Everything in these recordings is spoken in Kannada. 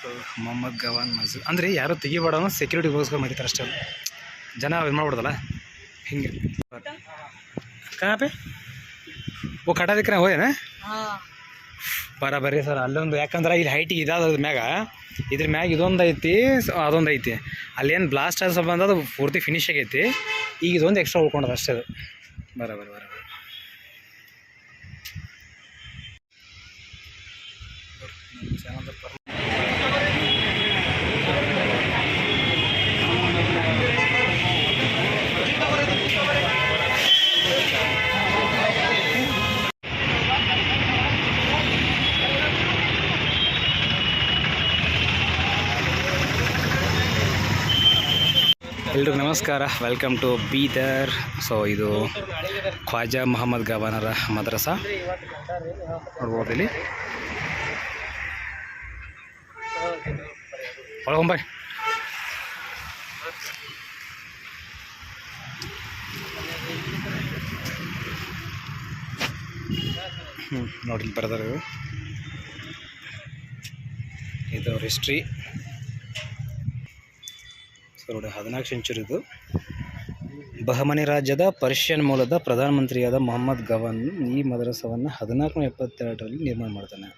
ಸೊ ಮೊಹಮ್ಮದ್ ಗವಾನ್ ಮಸೂದ್ ಅಂದರೆ ಯಾರು ತೆಗಿಬೇಡ ಸೆಕ್ಯೂರಿಟಿ ಸೆಕ್ಯೂರಿಟಿಗೋಸ್ಕರ ಮಾಡಿದ್ದಾರೆ ಅಷ್ಟೇ ಜನ ಇದು ಮಾಡ್ಬಿಡ್ದಲ್ಲ? ಹಿಂಗೆ. ಕಾಪಿ ಓ ಕಟ ದಿಕ್ರ ಬರ ಬರ್ರಿ ಸರ್ ಅಲ್ಲೊಂದು ಯಾಕಂದ್ರೆ ಇಲ್ಲಿ ಹೈಟಿಗೆ ಇದಾದ ಮ್ಯಾಗ ಇದ್ರ ಮ್ಯಾಗ ಇದೊಂದು ಐತಿ ಅದೊಂದು ಐತಿ. ಅಲ್ಲೇನು ಬ್ಲಾಸ್ಟ್ ಆದ ಸಂಬಂಧ ಅದು ಪೂರ್ತಿ ಫಿನಿಶ್ ಆಗೈತಿ. ಈಗ ಇದೊಂದು ಎಕ್ಸ್ಟ್ರಾ ಉಳ್ಕೊಂಡದ ಅಷ್ಟೇ ಅದು. ಬರಬರಿ ಬರಬರಿ. ಎಲ್ರಿಗೂ ನಮಸ್ಕಾರ. Welcome to Bidar. ಸೊ ಇದು ಖ್ವಾಜಾ ಮೊಹಮ್ಮದ್ ಗವಾನರ ಮದ್ರಸ. ನೋಡ್ಬೋದು ಇಲ್ಲಿ ಒಳಗೊಂಬಾಯ್ ಹ್ಞೂ ನೋಡಿ ಇವು. ಇದು ಹಿಸ್ಟ್ರಿ ನೋಡಿ ಹದಿನಾಲ್ಕು ಸೆಂಚುರಿದು ಬಹಮನಿ ರಾಜ್ಯದ ಪರ್ಷಿಯನ್ ಮೂಲದ ಪ್ರಧಾನಮಂತ್ರಿಯಾದ ಮೊಹಮ್ಮದ್ ಗವನ್ ಈ ಮದರಸವನ್ನು ಹದಿನಾಲ್ಕುನೂರ ಎಪ್ಪತ್ತೆರಡರಲ್ಲಿ ನಿರ್ಮಾಣ ಮಾಡ್ತಾನೆ.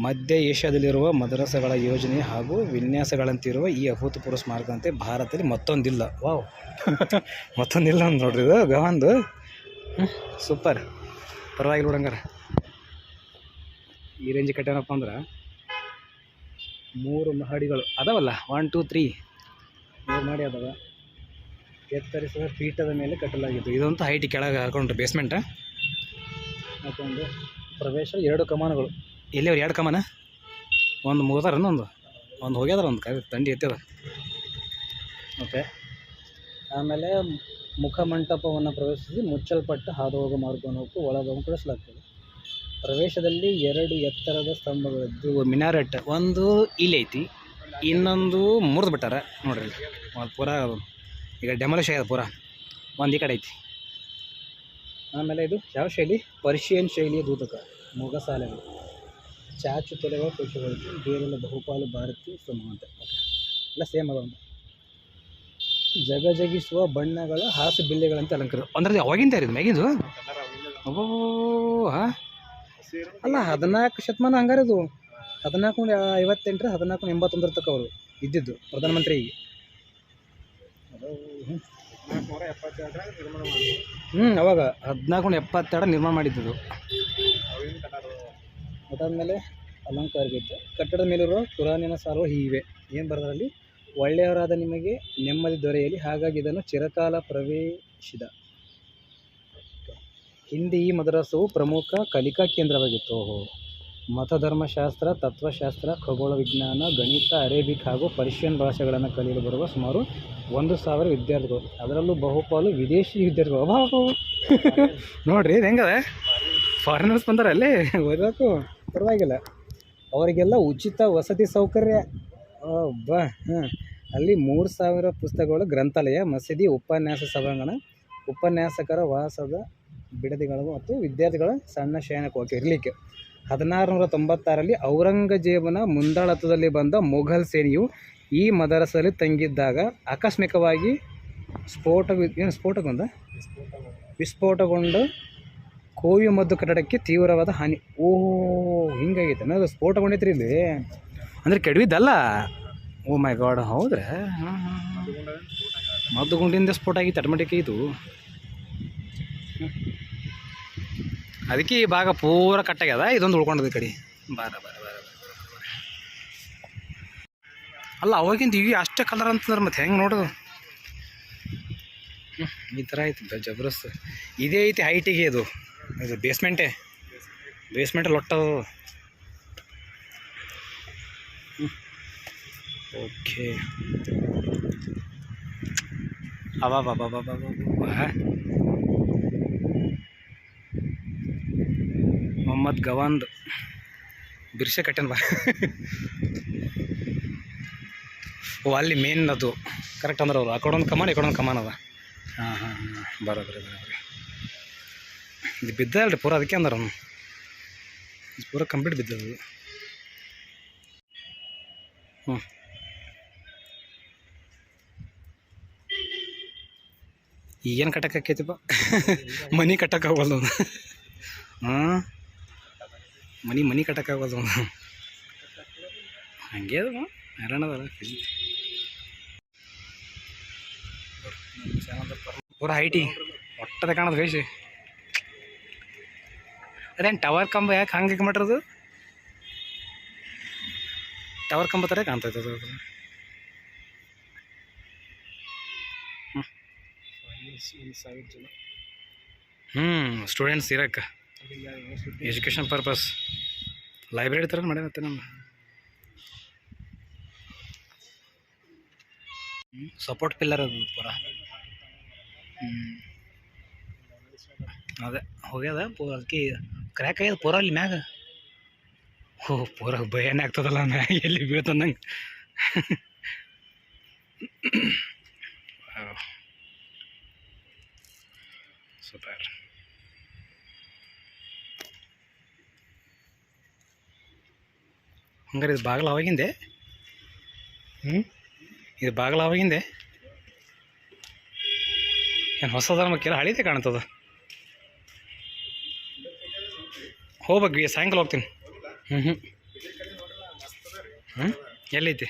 ಮಧ್ಯ ಏಷ್ಯಾದಲ್ಲಿರುವ ಮದರಸಗಳ ಯೋಜನೆ ಹಾಗೂ ವಿನ್ಯಾಸಗಳಂತಿರುವ ಈ ಅಭೂತಪೂರ್ವ ಸ್ಮಾರಕಂತೆ ಭಾರತದಲ್ಲಿ ಮತ್ತೊಂದಿಲ್ಲ. ವಾವ್. ಮತ್ತೊಂದಿಲ್ಲ ಅಂತ ನೋಡ್ರಿ ಇದು. ಗವಂದು. ಸೂಪರ್. ಪರವಾಗಿಲ್ಲ ನೋಡಂಗಾರ ಈ ರೇಂಜ್ ಕಟ್ಟೇನಪ್ಪ ಅಂದ್ರೆ ಮೂರು ಮಹಡಿಗಳು. ಅದಾವಲ್ಲ? ಒನ್ ಟೂ ತ್ರೀ ಮಾಡಿ ಅದಾವ ಎತ್ತರಿಸಿದ ಪೀಠದ ಮೇಲೆ ಕಟ್ಟಲಾಗಿತ್ತು. ಇದಂತೂ ಹೈಟ್ ಕೆಳಗೆ ಹಾಕೊಂಡ್ರೆ ಬೇಸ್ಮೆಂಟ ಹಾಕೊಂಡು ಪ್ರವೇಶ, ಎರಡು ಕಮಾನುಗಳು. ಎಲ್ಲಿ ಅವ್ರು ಎರಡು ಕಮಾನ? ಒಂದು ಮುಗಿದಾರ ಒಂದು? ಒಂದು ಹೋಗ್ಯದಾರ ಒಂದು ಕೈ ತಂಡಿ ಎತ್ತದ. ಓಕೆ ಆಮೇಲೆ ಮುಖಮಂಟಪವನ್ನು ಪ್ರವೇಶಿಸಿ ಮುಚ್ಚಲ್ಪಟ್ಟ ಹಾದು ಹೋಗೋ ಮಾರ್ಗವನ್ನು ಹೋಗಿ ಒಳಗವನ್ನು ಕಳಿಸಲಾಗ್ತದೆ ಪ್ರವೇಶದಲ್ಲಿ ಎರಡು ಎತ್ತರದ ಸ್ತಂಭಗಳಿದ್ದು ಮಿನಾರೆಟ್ ಒಂದು ಇಲ್ಲಿ ಐತಿ. ಇನ್ನೊಂದು ಮುರಿದು ಬಿಟ್ಟಾರ. ನೋಡ್ರಿ. ಒಂದು ಪೂರ ಈಗ ಡೆಮೊಲಿಷ್ ಆಗ್ಯದ ಪೂರ. ಒಂದು ಈ ಕಡೆ ಐತಿ. ಆಮೇಲೆ ಇದು ಯಾವ ಶೈಲಿ? ಪರ್ಷಿಯನ್ ಶೈಲಿಯ ದೂತಕ. ಮೊಗಸಾಲೆಗಳು ಚಾಚು ತೊಲೆಗಳ ಕೃಷಿಗಳು ಬೇರೆಲ್ಲ ಬಹುಪಾಲು ಭಾರತೀಯ ಓಕೆ ಎಲ್ಲ ಸೇಮ್ ಅದ ಜಗ ಜಗಿಸುವ ಬಣ್ಣಗಳ ಹಾಸು ಬಿಲ್ಲೆಗಳಂತೆ ಅಲಂಕಾರ. ಅಂದ್ರೆ ಅವಾಗಿಂದ ಇರೋದು ಮ್ಯಾಗಿಂದು? ಹಾಂ? ಅಲ್ಲ, ಹದಿನಾಲ್ಕು ಶತಮಾನ ಹಂಗಾರದು ಹದಿನಾಲ್ಕು ನೂರ ಐವತ್ತೆಂಟರ ಹದಿನಾಲ್ಕು ನೂರ ಎಂಬತ್ತೊಂದರ ತಕ್ಕ ಅವರು ಇದ್ದಿದ್ದು ಪ್ರಧಾನಮಂತ್ರಿಗೆ. ಹ್ಞೂ ಅವಾಗ ಹದಿನಾಲ್ಕು ನೂರ ಎಪ್ಪತ್ತೆರಡು ನಿರ್ಮಾಣ ಮಾಡಿದ್ದು ಅದಾದಮೇಲೆ ಅಲಂಕಾರವಿತ್ತು ಕಟ್ಟಡದ ಮೇಲಿರುವ ಪುರಾಣಿನ ಸಾರುವ ಹೀವೆ ಏನು ಬರೋದ್ರಲ್ಲಿ? ಒಳ್ಳೆಯವರಾದ ನಿಮಗೆ ನೆಮ್ಮದಿ ದೊರೆಯಲಿ, ಹಾಗಾಗಿ ಇದನ್ನು ಚಿರಕಾಲ ಪ್ರವೇಶಿದ ಹಿಂದೆ ಈ ಮದ್ರಾಸವು ಪ್ರಮುಖ ಕಲಿಕಾ ಕೇಂದ್ರವಾಗಿತ್ತು. ಓಹೋ. ಮತಧರ್ಮಶಾಸ್ತ್ರ, ತತ್ವಶಾಸ್ತ್ರ ಖಗೋಳ ವಿಜ್ಞಾನ ಗಣಿತ, ಅರೇಬಿಕ್ ಹಾಗೂ ಪರ್ಷಿಯನ್ ಭಾಷೆಗಳನ್ನು ಕಲಿಯಲು ಬರುವ ಸುಮಾರು ಒಂದು ಸಾವಿರ ವಿದ್ಯಾರ್ಥಿಗಳು. ಅದರಲ್ಲೂ ಬಹುಪಾಲು ವಿದೇಶಿ ವಿದ್ಯಾರ್ಥಿಗಳು. ಅಭಾವು ನೋಡ್ರಿ, ಇದು ಹೆಂಗದ? ಫಾರಿನರ್ಸ್ ಬಂದಾರ ಅಲ್ಲಿ? ಓದಬೇಕು? ಪರವಾಗಿಲ್ಲ. ಅವರಿಗೆಲ್ಲ ಉಚಿತ ವಸತಿ ಸೌಕರ್ಯ. ಬಾ ಅಲ್ಲಿ ಮೂರು ಸಾವಿರ ಪುಸ್ತಕಗಳು, ಗ್ರಂಥಾಲಯ, ಮಸೀದಿ, ಉಪನ್ಯಾಸ ಸಭಾಂಗಣ, ಉಪನ್ಯಾಸಕರ ವಾಸದ ಬಿಡದಿಗಳು ಮತ್ತು ವಿದ್ಯಾರ್ಥಿಗಳ ಸಣ್ಣ ಶಯನಕೋಟೆ ಇರಲಿಕ್ಕೆ. ಹದಿನಾರು ನೂರ ತೊಂಬತ್ತಾರಲ್ಲಿ ಔರಂಗಜೇಬನ ಮುಂದಾಳತ್ವದಲ್ಲಿ ಬಂದ ಮೊಘಲ್ ಸೇನೆಯು ಈ ಮದರಸಲ್ಲಿ ತಂಗಿದ್ದಾಗ ಆಕಸ್ಮಿಕವಾಗಿ ಸ್ಫೋಟ ಏನು ಸ್ಫೋಟಗೊಂಡ ವಿಸ್ಫೋಟಗೊಂಡು ಕೋವಿ ಮದ್ದು ಕಟ್ಟಡಕ್ಕೆ ತೀವ್ರವಾದ ಹಾನಿ. ಓ ಹಿಂಗಾಗೈತೆ. ಅನ್ನೋದು ಸ್ಫೋಟಗೊಂಡೈತ್ರಿ ಇಲ್ಲಿ? ಅಂದರೆ ಕೆಡವಿದ್ದಲ್ಲ? ಓ ಮೈ ಗಾಡ್, ಹೌದ್ರೆ? ಮದ್ದು ಗುಂಡಿಂದ ಸ್ಫೋಟ ಆಗಿತ್ತು ಆಟೋಮೆಟಿಕ್ ಇದು. ಅದಕ್ಕೆ ಈ ಭಾಗ ಪೂರ ಕಟ್ಟಾಗ್ಯದ ಇದೊಂದು ಉಳ್ಕೊಂಡದ ಕಡೆ. ಬಾರ ಬಾರ ಬಾರ. ಅಲ್ಲ ಅವಾಗಿಂದ ಇವಿ ಅಷ್ಟೇ ಕಲರ್ ಅಂತಂದ್ರೆ ಮತ್ತೆ ಹೆಂಗೆ ನೋಡೋದು? ಈ ಥರ ಐತಿ ಜಬರಸ್ತ್ ಇದೇ ಐತಿ ಹೈಟಿಗೆ ಇದು. ಇದು ಬೇಸ್ಮೆಂಟೇ ಬೇಸ್ಮೆಂಟ್ ಲೊಟ್ಟದು. ಓಕೆ. ಅವಾ ಬಾ ಬಾ ಬಾ ಮೊಹಮ್ಮದ್ ಗವಾನ್ದ್ ಬಿರ್ಸೆ ಕಟ್ಟನ್ ಬಾ. ಓ ಅಲ್ಲಿ ಮೇನ್ ಅದು. ಕರೆಕ್ಟ್ ಅಂದ್ರೆ ಅವರು. ಆ ಕಮಾನ್ ಈ ಕಮಾನ್ ಅದ. ಹಾಂ ಹಾಂ ಹಾಂ. ಬರೋಬ್ರಿ ಬರೋಬ್ರಿ ಇದು ಬಿದ್ದ ಅಲ್ರಿ ಪೂರ ಅದಕ್ಕೆ ಅಂದ್ರೆ ಅವನು. ಪೂರ ಕಂಪ್ಲೀಟ್ ಬಿದ್ದದು ಹ್ಞೂ ಈಗೇನು ಕಟ್ಟಕ್ಕಾಕೈತಿಪ್ಪ ಮನಿ ಕಟ್ಟಕ್ಕಾಗಲ್ದು ಹೋಗಲ್ಲ ಹಾಂ. ಮನಿ ಮನಿ ಕಟ್ಟಕ್ಕಾಗೋದು. ಅವ್ನು ಹಂಗೆ ಅದು ಹೈರಾಣದಲ್ಲ ಪೂರ ಹೈಟಿ ಒಟ್ಟದ ಕಾಣೋದು ಬೇಸಿ ಅದೇನು ಟವರ್ ಕಂಬ ಯಾಕೆ ಹಂಗೆ ಮಾಡಿರೋದು ಟವರ್ ಕಂಬ ಥರ ಕಾಣ್ತೈತೆ ಅದು. ಹ್ಞೂ ಸ್ಟೂಡೆಂಟ್ಸ್ ಇರಕ್ಕೆ. ಎಜುಕೇಷನ್ ಪರ್ಪಸ್ ಲೈಬ್ರರಿ ಥರ ಮಾಡ್ಯಾನತ್ತೆ ನಮ್ಮ? ಸಪೋರ್ಟ್ ಪಿಲ್ಲರ್ ಅದು ಪೂರ. ಅದೇ, ಹೋಗ್ಯದ ಅದಕ್ಕೆ ಕ್ರ್ಯಾಕ್ ಆಗ್ಯದ ಪೂರ ಅಲ್ಲಿ ಮ್ಯಾಗ. ಓ, ಪೂರ ಭಯನೇ ಆಗ್ತದಲ್ಲ ಮ್ಯಾಗ, ಎಲ್ಲಿ ಬೀಳ್ತಂದಂಗೆ ಸೂಪರ್ ಹಂಗಾರೆ ಇದು ಬಾಗಿಲು ಅವಾಗಿಂದೆ ಹ್ಞೂ ಇದು ಬಾಗಿಲು ಅವಾಗಿಂದೆ ಏನು ಹೊಸದ ಮಕ್ಕಿಲ್ಲ ಹಳಿದೆ ಕಾಣ್ತದ? ಹೋಗ್ಬೇಕು ಸಾಯಂಕಾಲ ಹೋಗ್ತೀನಿ. ಹ್ಞೂ ಹ್ಞೂ ಹ್ಞೂ ಎಲ್ಲೈತಿ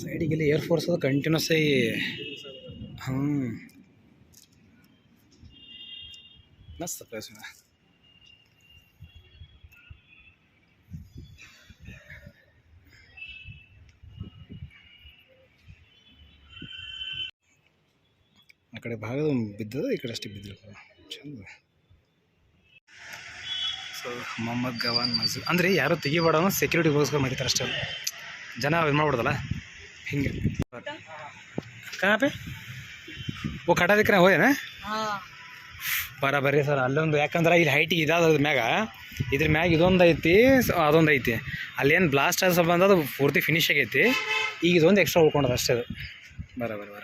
ಸೈಡಿಗೆಲ್ಲ ಏರ್ ಫೋರ್ಸ್ ಅದು ಕಂಟಿನ್ಯೂಸ್ ಆಗಿ ಹ್ಞೂ ಮಸ್ತ್ ಪ್ಲೇಸ್ ಆ ಕಡೆ ಭಾಗದ ಬಿದ್ದದ, ಈ ಕಡೆ ಅಷ್ಟೇ ಬಿದ್ದಿಲ್ಲ ಚಂದ. ಸೊ ಮೊಹಮ್ಮದ್ ಗವಾನ್ ಮಸ್ಜಿದ್ ಅಂದರೆ ಯಾರು ತೆಗಿಬೇಡ ಸೆಕ್ಯೂರಿಟಿ ಸೆಕ್ಯೂರಿಟಿಗೋಸ್ಕರ ಮಾಡಿರ್ತಾರೆ ಅಷ್ಟೇ. ಜನ ಇದು ಮಾಡ್ಬಿಡ್ದಲ್ಲ? ಹಿಂಗೆ. कहाँ ಓ वो ಕಡ ದಿಕ್ಕಿನ ಹೋದೇನ ಬರಾಬರಿ ಸರ್ ಅಲ್ಲೊಂದು ಯಾಕಂದ್ರೆ ಇಲ್ಲಿ ಹೈಟಿಗೆ ಇದಾದ ಮ್ಯಾಗ ಇದ್ರ ಮ್ಯಾಗ ಇದೊಂದು ಐತಿ ಅದೊಂದು ಐತಿ. ಅಲ್ಲೇನು ಬ್ಲಾಸ್ಟ್ ಆದ ಸಂಬಂಧ ಅದು ಪೂರ್ತಿ ಫಿನಿಶ್ ಆಗೈತಿ. ಈಗ ಇದೊಂದು ಎಕ್ಸ್ಟ್ರಾ ಉಳ್ಕೊಂಡದ ಅಷ್ಟೇ ಅದು. ಬರ ಬರೋಬರ.